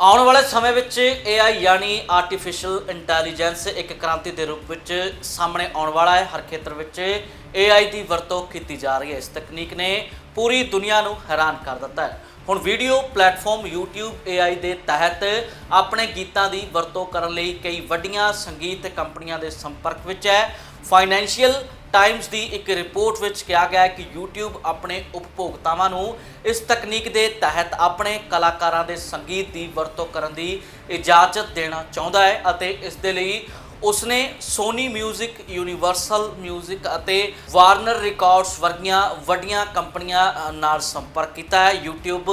ਆਉਣ ਵਾਲੇ ਸਮੇਂ ਵਿੱਚ AI ਯਾਨੀ ਆਰਟੀਫੀਸ਼ੀਅਲ ਇੰਟੈਲੀਜੈਂਸ ਇੱਕ ਕ੍ਰਾਂਤੀ ਦੇ ਰੂਪ ਵਿੱਚ ਸਾਹਮਣੇ ਆਉਣ ਵਾਲਾ ਹੈ। ਹਰ ਖੇਤਰ ਵਿੱਚ AI ਦੀ ਵਰਤੋਂ ਕੀਤੀ ਜਾ ਰਹੀ ਹੈ। ਇਸ ਤਕਨੀਕ ਨੇ ਪੂਰੀ ਦੁਨੀਆ ਨੂੰ ਹੈਰਾਨ ਕਰ ਦਿੱਤਾ ਹੈ। ਹੁਣ ਵੀਡੀਓ ਪਲੇਟਫਾਰਮ YouTube AI ਦੇ ਤਹਿਤ ਆਪਣੇ ਗੀਤਾਂ ਦੀ ਵਰਤੋਂ ਕਰਨ ਲਈ ਕਈ ਵੱਡੀਆਂ ਸੰਗੀਤ ਕੰਪਨੀਆਂ ਦੇ ਸੰਪਰਕ ਵਿੱਚ ਹੈ। ਫਾਈਨੈਂਸ਼ੀਅਲ ਟਾਈਮਸ ਦੀ ਇੱਕ ਰਿਪੋਰਟ ਵਿੱਚ ਕਿਹਾ ਗਿਆ ਹੈ ਕਿ YouTube ਆਪਣੇ ਉਪਭੋਗਤਾਵਾਂ ਨੂੰ ਇਸ ਤਕਨੀਕ ਦੇ ਤਹਿਤ ਆਪਣੇ ਕਲਾਕਾਰਾਂ ਦੇ ਸੰਗੀਤ ਦੀ ਵਰਤੋਂ ਕਰਨ ਦੀ ਇਜਾਜ਼ਤ ਦੇਣਾ ਚਾਹੁੰਦਾ ਹੈ ਅਤੇ ਇਸ ਦੇ ਲਈ ਉਸਨੇ ਸੋਨੀ Music, ਯੂਨੀਵਰਸਲ Music ਅਤੇ ਵਾਰਨਰ ਰਿਕਾਰਡਸ ਵਰਗੀਆਂ ਵੱਡੀਆਂ ਕੰਪਨੀਆਂ ਨਾਲ ਸੰਪਰਕ ਕੀਤਾ ਹੈ। YouTube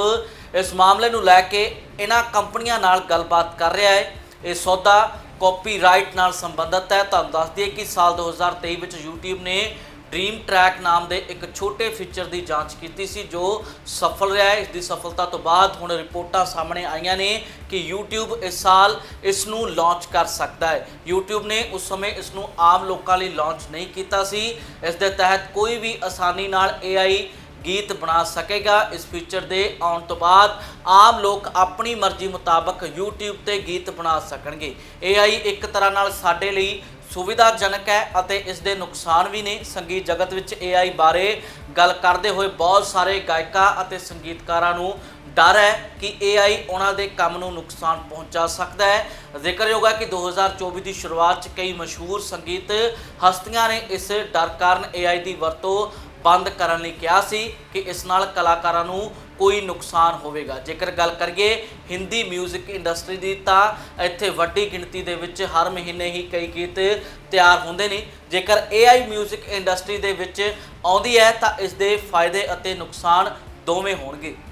ਇਸ ਮਾਮਲੇ ਨੂੰ ਲੈ ਕੇ ਇਹਨਾਂ ਕੰਪਨੀਆਂ ਨਾਲ ਗੱਲਬਾਤ ਕਰ ਰਿਹਾ ਹੈ। ਇਹ ਸੌਦਾ ਕਾਪੀਰਾਈਟ ਨਾਲ ਸੰਬੰਧਿਤ ਹੈ। ਤੁਹਾਨੂੰ ਦੱਸ ਦਈਏ ਕਿ ਸਾਲ 2023 ਵਿੱਚ YouTube ਨੇ ਡ੍ਰੀਮ ਟਰੈਕ ਨਾਮ ਦੇ ਇੱਕ ਛੋਟੇ ਫੀਚਰ ਦੀ ਜਾਂਚ ਕੀਤੀ ਸੀ, ਜੋ ਸਫਲ ਰਿਹਾ ਹੈ। ਇਸ ਦੀ ਸਫਲਤਾ ਤੋਂ ਬਾਅਦ ਹੁਣ ਰਿਪੋਰਟਾਂ ਸਾਹਮਣੇ ਆਈਆਂ ਨੇ ਕਿ YouTube ਇਸ ਸਾਲ ਇਸ ਨੂੰ ਲਾਂਚ ਕਰ ਸਕਦਾ ਹੈ। YouTube ਨੇ ਉਸ ਸਮੇਂ ਇਸ ਨੂੰ ਆਮ ਲੋਕਾਂ ਲਈ ਲਾਂਚ ਨਹੀਂ ਕੀਤਾ ਸੀ। ਇਸ ਦੇ ਤਹਿਤ ਕੋਈ ਵੀ ਆਸਾਨੀ ਨਾਲ AI ਗੀਤ ਬਣਾ ਸਕੇਗਾ। ਇਸ ਫੀਚਰ ਦੇ ਆਉਣ ਤੋਂ ਬਾਅਦ ਆਮ ਲੋਕ ਆਪਣੀ ਮਰਜ਼ੀ ਮੁਤਾਬਕ YouTube ਤੇ ਗੀਤ ਬਣਾ ਸਕਣਗੇ। AI ਇੱਕ ਤਰ੍ਹਾਂ ਨਾਲ ਸਾਡੇ ਲਈ ਸੁਵਿਧਾਜਨਕ ਹੈ ਅਤੇ ਇਸ ਦੇ ਨੁਕਸਾਨ ਵੀ ਨੇ। ਸੰਗੀਤ ਜਗਤ ਵਿੱਚ AI ਬਾਰੇ ਗੱਲ ਕਰਦੇ ਹੋਏ ਬਹੁਤ ਸਾਰੇ ਗਾਇਕਾਂ ਅਤੇ ਸੰਗੀਤਕਾਰਾਂ ਨੂੰ ਡਰ ਹੈ ਕਿ AI ਉਹਨਾਂ ਦੇ ਕੰਮ ਨੂੰ ਨੁਕਸਾਨ ਪਹੁੰਚਾ ਸਕਦਾ ਹੈ। ਜ਼ਿਕਰਯੋਗ ਹੈ ਕਿ 2024 ਦੀ ਸ਼ੁਰੂਆਤ 'ਚ ਕਈ ਮਸ਼ਹੂਰ ਸੰਗੀਤ ਹਸਤੀਆਂ ਨੇ ਇਸ ਡਰ ਕਾਰਨ AI ਦੀ ਵਰਤੋਂ ਬੰਦ ਕਰਨ ਲਈ ਕਿਹਾ ਸੀ ਕਿ ਇਸ ਨਾਲ ਕਲਾਕਾਰਾਂ ਨੂੰ ਕੋਈ ਨੁਕਸਾਨ ਹੋਵੇਗਾ ਜੇਕਰ ਗੱਲ ਕਰੀਏ ਹਿੰਦੀ 뮤직 ਇੰਡਸਟਰੀ ਦੀ ਤਾਂ ਇੱਥੇ ਵੱਡੀ ਗਿਣਤੀ ਦੇ ਵਿੱਚ ਹਰ ਮਹੀਨੇ ਹੀ ਕਈ ਗੀਤ ਤਿਆਰ ਹੁੰਦੇ ਨੇ ਜੇਕਰ AI 뮤직 ਇੰਡਸਟਰੀ ਦੇ ਵਿੱਚ ਆਉਂਦੀ ਹੈ ਤਾਂ ਇਸ ਦੇ ਫਾਇਦੇ ਅਤੇ ਨੁਕਸਾਨ ਦੋਵੇਂ ਹੋਣਗੇ